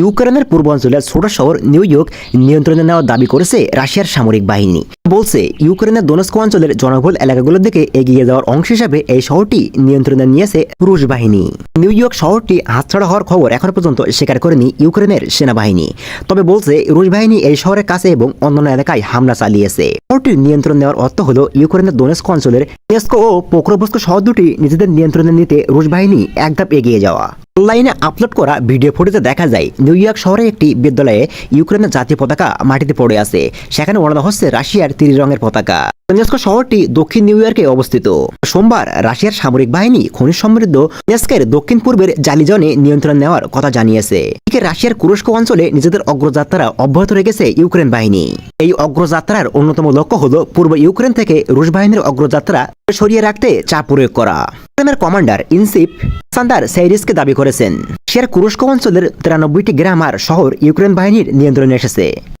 ইউক্রেনের পূর্বাঞ্চলের ছোট শহর নিউ ইয়র্ক নিয়ন্ত্রণে নেওয়ার দাবি করেছে রাশিয়ার সামরিক বাহিনী। বলছে, ইউক্রেনের দোনস্ক অঞ্চলের জনবহুল এলাকাগুলোর দিকে এগিয়ে যাওয়ার অংশ হিসাবে এই শহরটি নিয়ন্ত্রণে নিয়েছে রুশ বাহিনী। নিউ ইয়র্ক শহরটি হাতছাড়া হওয়ার খবর এখন পর্যন্ত স্বীকার করেনি ইউক্রেনের সেনাবাহিনী। তবে বলছে, রুশ বাহিনী এই শহরের কাছে এবং অন্যান্য এলাকায় হামলা চালিয়েছে। শহরটির নিয়ন্ত্রণ নেওয়ার অর্থ হল, ইউক্রেনের দোনেস্ক অঞ্চলের নেস্কো ও পোক্রোভস্ক শহর দুটি নিজেদের নিয়ন্ত্রণে নিতে রুশ বাহিনী একধাপ এগিয়ে যাওয়া। অনলাইনে আপলোড করা ভিডিও ফুটেজে দেখা যায় নিউ ইয়র্ক শহরে একটি বিদ্যালয়ে ইউক্রেনের জাতীয় পতাকা মাটিতে পড়ে আছে। সেখানে ওড়ানো হচ্ছে রাশিয়ার তিরি রঙের পতাকা। নেস্ক শহরটি দক্ষিণ নিউ ইয়র্কে অবস্থিত। সোমবার রাশিয়ার সামরিক বাহিনী খনিজ সমৃদ্ধ নেস্কের দক্ষিণ পূর্বের জালিজনে নিয়ন্ত্রণ নেওয়ার কথা জানিয়েছে। এদিকে রাশিয়ার কুরস্ক অঞ্চলে নিজেদের অগ্রযাত্রা অব্যাহত রেখেছে ইউক্রেন বাহিনী। এই অগ্রযাত্রার অন্যতম লক্ষ্য হল পূর্ব ইউক্রেন থেকে রুশ বাহিনীর অগ্রযাত্রা সরিয়ে রাখতে চাপ প্রয়োগ করা। ইউক্রেনের কমান্ডার ইনসিপ সান্দার সেইরিসকে দাবি করেছেন। রাশিয়ার কুরস্ক অঞ্চলের তিরানব্বইটি গ্রাম আর শহর ইউক্রেন বাহিনীর নিয়ন্ত্রণে এসেছে।